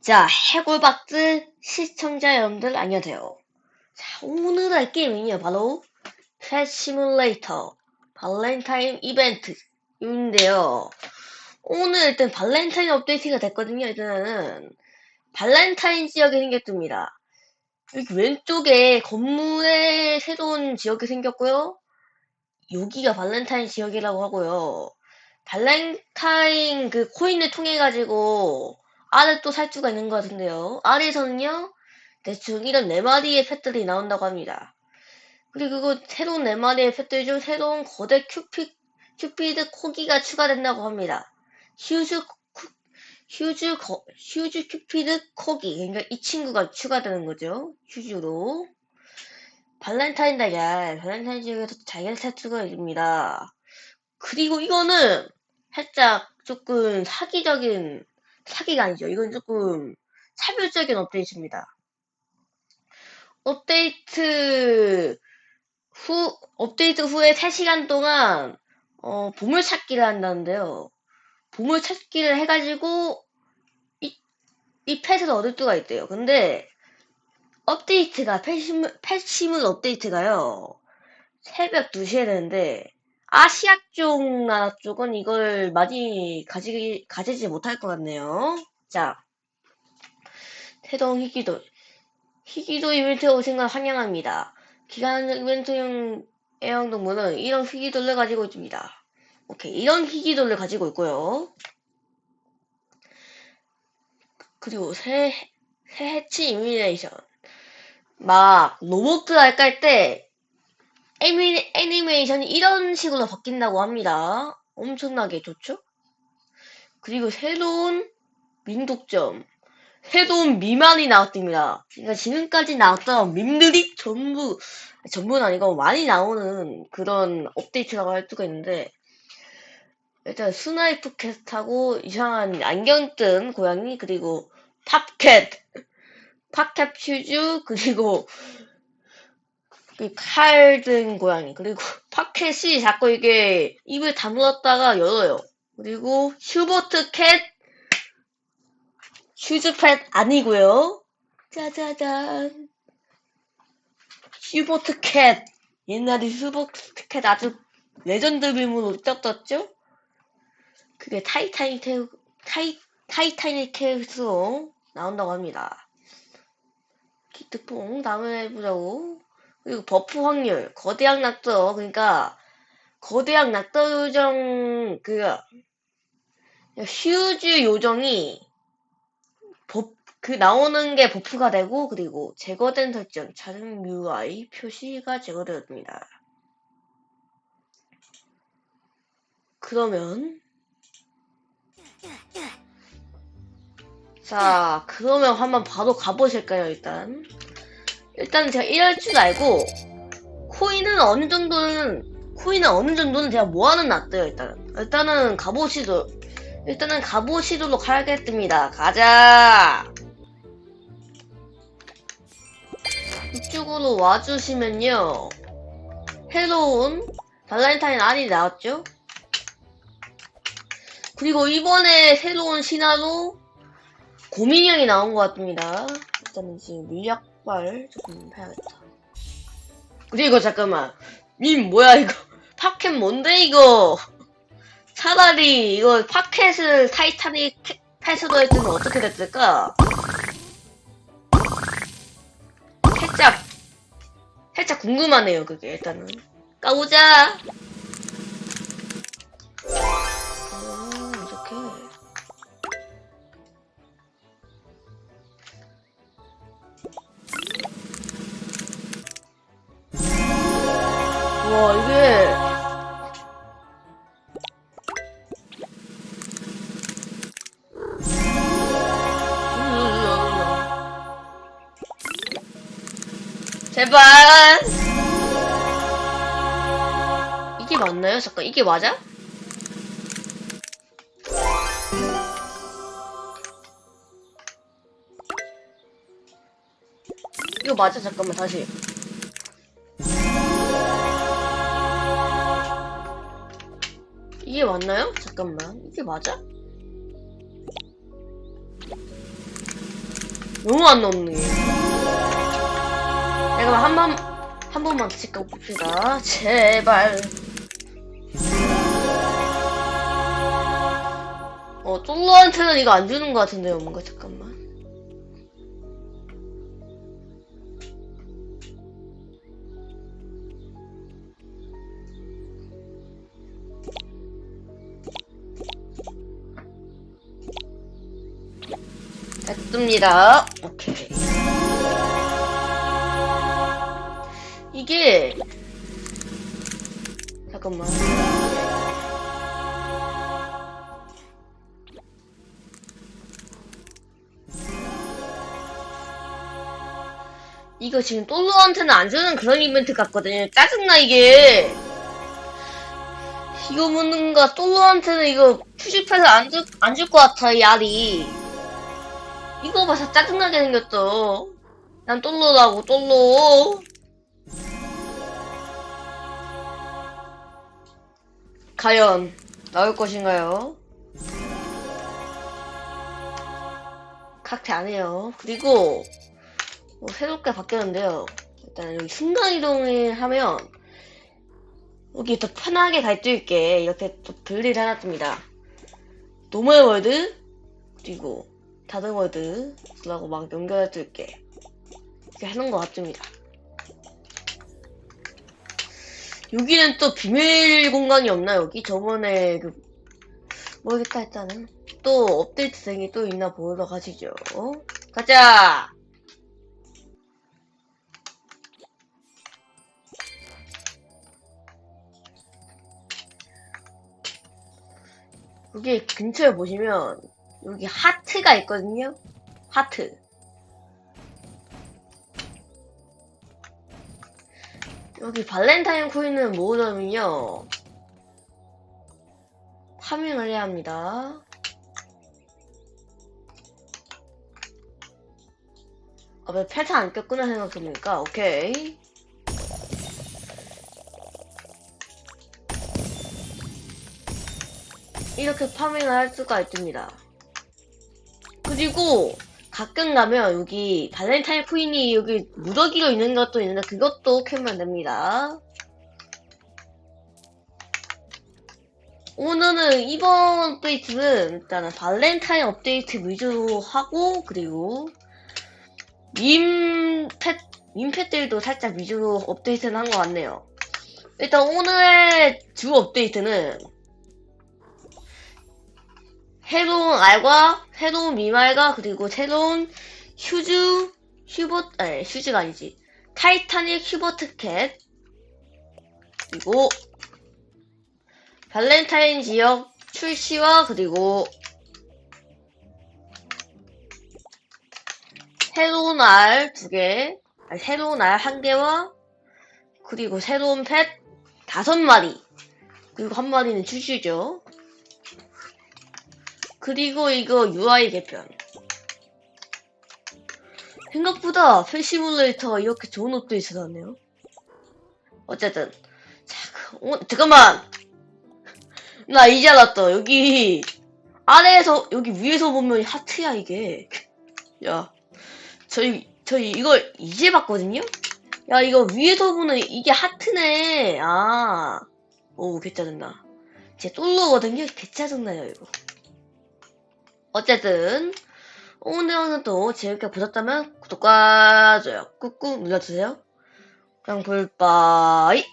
자, 해골박스 시청자 여러분들 안녕하세요. 자, 오늘 할 게임은요, 바로 펫 시뮬레이터 발렌타인 이벤트인데요. 오늘 일단 발렌타인 업데이트가 됐거든요. 일단은 발렌타인 지역이 생겼습니다. 여기 왼쪽에 건물에 새로운 지역이 생겼고요. 여기가 발렌타인 지역이라고 하고요. 발렌타인 그 코인을 통해 가지고 알을 또 살 수가 있는 것 같은데요. 알에서는요, 대충 이런 네 마리의 펫들이 나온다고 합니다. 그리고 그 새로운 네 마리의 펫들 중 새로운 거대 큐피, 큐피드 코기가 추가된다고 합니다. 휴즈, 쿠- 휴즈, 거- 휴즈 큐피드 코기. 그러니까 이 친구가 추가되는 거죠. 휴즈로. 발렌타인 달걀, 발렌타인 지역에서 세트가 있습니다. 그리고 이거는 살짝 조금 사기적인 사기가 아니죠. 이건 조금 차별적인 업데이트입니다. 업데이트 후, 업데이트 후에 3시간 동안, 어, 보물찾기를 한다는데요. 보물찾기를 해가지고, 이, 이 펫을 얻을 수가 있대요. 근데, 업데이트가, 펫시물, 펫시물 업데이트가요. 새벽 2시에 되는데, 아시아 쪽 나라 쪽은 이걸 많이 가지, 가지지 못할 것 같네요. 자, 태동 희귀도, 희귀도 이벤트에 오신 걸 환영합니다. 기간 이벤트용 애완동물은 이런 희귀돌을 가지고 있습니다. 오케이, 이런 희귀돌을 가지고 있고요. 그리고 새, 새 해치 이미네이션. 막, 로봇 할깔 때, 애니, 애니메이션이 이런 식으로 바뀐다고 합니다. 엄청나게 좋죠? 그리고 새로운 민독점. 새로운 미만이 나왔습니다. 그러니까 지금까지 나왔던 밈들이 전부, 전부는 아니고 많이 나오는 그런 업데이트라고 할 수가 있는데, 일단 스나이프 캣하고 이상한 안경 뜬 고양이, 그리고 팝캣, 팝캣 슈즈, 그리고 그 칼 든 고양이, 그리고 팝캣이 자꾸 이게 입을 다물었다가 열어요. 그리고 슈버트 캣, 슈즈팻 아니고요. 짜자잔. 슈버트 캣. 옛날에 슈버트 캣 아주 레전드 빔으로 떴었죠? 그게 타이타닉 테 타이, 타이타닉 캣으로 나온다고 합니다. 기특풍 다음에 해보자고. 그리고 버프 확률, 거대한 낙서, 그러니까 거대한 낙서 요정 그 휴즈 요정이 버, 그 나오는 게 버프가 되고 그리고 제거된 설정 자동 UI 표시가 제거되었습니다. 그러면 자 그러면 한번 바로 가보실까요 일단 일단 제가 이럴 줄 알고 코인은 어느 정도는 코인은 어느 정도는 제가 모아는 놨어요 일단은. 일단은 가보시도 일단은 가보시도록 하겠습니다. 가자! 이쪽으로 와주시면요. 새로운 발렌타인 알이 나왔죠? 그리고 이번에 새로운 신화로 고민형이 나온 것 같습니다. 일단은 지금 물약 발 조금 해야겠다. 그리고 잠깐만. 님 뭐야 이거? 팝켓 뭔데 이거? 차라리 이거 팝켓을 타이타닉 패스로 했으면 어떻게 됐을까? 살짝 살짝 궁금하네요 그게 일단은. 까보자 와 이게 제발 이게 맞나요? 잠깐 이게 맞아? 이거 맞아? 잠깐만 다시 이게 맞나요? 잠깐만 이게 맞아? 너무 안 넣네. 내가 한 번, 한 번만 다시 까봅시다. 제발. 어, 솔로한테는 이거 안 주는 것 같은데요, 뭔가, 잠깐만. 됐습니다. 오케이. 이게 잠깐만. 이거 지금 솔로한테는 안 주는 그런 이벤트 같거든요. 짜증나 이게. 이거 뭔가 솔로한테는 이거 푸집해서 안 줄, 안줄 것 같아, 이 알이. 이거 봐서 짜증나게 생겼어. 난 솔로라고, 솔로. 과연, 나올 것인가요? 각태 안 해요. 그리고, 뭐 새롭게 바뀌었는데요. 일단 여기 순간이동을 하면, 여기 더 편하게 갈 수 있게 이렇게 또 분리를 해놨습니다. 노멀 월드, 그리고 다른 월드라고 막 있게 이렇게 해놓은 것 같습니다. 여기는 또 비밀 공간이 없나 여기? 저번에 그 모르겠다 했잖아요. 또 업데이트생이 또 있나 보러 가시죠. 가자! 여기 근처에 보시면 여기 하트가 있거든요. 하트. 여기 발렌타인 코인을 모으려면요. 파밍을 해야 합니다. 아, 왜 패타 안 꼈구나 생각해보니까, 오케이. 이렇게 파밍을 할 수가 있습니다. 그리고 가끔 가면 여기 발렌타인 코인이 여기 무더기가 있는 것도 있는데 그것도 캐면 됩니다. 오늘은 이번 업데이트는 일단은 발렌타인 업데이트 위주로 하고 그리고 밈펫 밈펫들도 살짝 위주로 업데이트는 한 것 같네요. 일단 오늘의 주 업데이트는 새로운 알과 새로운 미말과 그리고 새로운 휴즈 휴버 아니 휴즈가 아니지. 타이타닉 휴버트 캣. 그리고 발렌타인 지역 출시와 그리고 새로운 알 두 개, 새로운 알 한 개와 그리고 새로운 펫 다섯 마리. 그리고 한 마리는 출시죠. 그리고 이거 UI 개편. 생각보다 패시뮬레이터가 이렇게 좋은 업데이트 나왔네요. 어쨌든. 자, 그, 어, 잠깐만! 나 이제 알았다. 여기, 아래에서, 여기 위에서 보면 하트야, 이게. 야, 저희, 저희 이걸 이제 봤거든요? 야, 이거 위에서 보는 이게 하트네. 아. 오, 개짜증나. 제 솔로거든요? 개짜증나요, 이거. 어쨌든 오늘 영상도 재밌게 보셨다면 구독과 좋아요 꾹꾹 눌러주세요. 그럼 볼바이